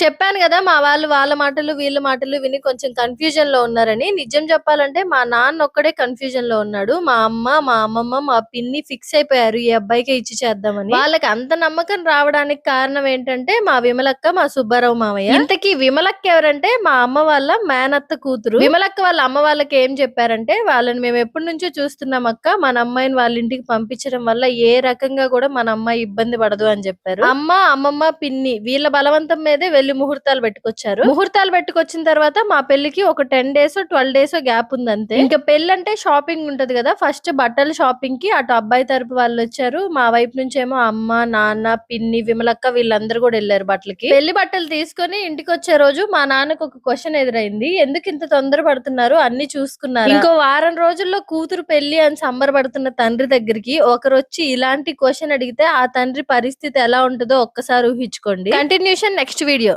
చెప్పాను కదా మా వాళ్ళు వాళ్ళ మాటలు వీళ్ళ మాటలు విని కొంచెం కన్ఫ్యూజన్లో ఉన్నారని. నిజం చెప్పాలంటే మా నాన్న ఒక్కడే కన్ఫ్యూజన్లో ఉన్నాడు. మా అమ్మ మా అమ్మమ్మ మా పిన్ని ఫిక్స్ అయిపోయారు ఈ అబ్బాయికే ఇచ్చి చేద్దామని. వాళ్ళకి అంత నమ్మకం రావడానికి కారణం ఏంటంటే మా విమలక్క మా సుబ్బారావు మామయ్య. ఇంతకీ విమలక్క ఎవరంటే మా అమ్మ వాళ్ళ మేనత్త కూతురు. విమలక్క వాళ్ళ అమ్మ వాళ్ళకి ఏం చెప్పారంటే వాళ్ళని మేము ఎప్పటి నుంచో చూస్తున్నాం అక్క. మన అమ్మాయిని వాళ్ళ ఇంటికి పంపించడం వల్ల ఏ రకంగా కూడా మన అమ్మాయి ఇబ్బంది పడదు అని చెప్పారు. అమ్మ అమ్మమ్మ పిన్ని వీళ్ళ బలవంతం మీదే వెళ్ళి ముహూర్తాలు పెట్టుకొచ్చారు. ముహూర్తాలు పెట్టుకొచ్చిన తర్వాత మా పెళ్ళికి ఒక ten days twelve days gap ఉంది అంతే ఇంకా పెళ్ళి అంటే షాపింగ్ ఉంటది కదా ఫస్ట్ బట్టల షాపింగ్కి అటు అబ్బాయి తరపు వాళ్ళు వచ్చారు. మా వైపు నుంచి ఏమో అమ్మ నాన్న పిన్ని విమలక్క వీళ్ళందరూ కూడా వెళ్ళారు బట్టలకి. పెళ్ళి బట్టలు తీసుకొని ఇంటికి వచ్చే రోజు మా నాన్నకు ఒక క్వశ్చన్ ఎదురైంది. ఎందుకు ఇంత తొందర పడుతున్నారు అన్ని చూసుకున్నారు? ఇంకో వారం రోజుల్లో కూతురు పెళ్ళి అని సంబరపడుతున్న తండ్రి దగ్గరికి ఒకరు వచ్చి ఇలాంటి క్వశ్చన్ అడిగితే ఆ తండ్రి పరిస్థితి ఎలా ఉంటుందో ఒక్కసారి ఊహించుకోండి. Continuation next video.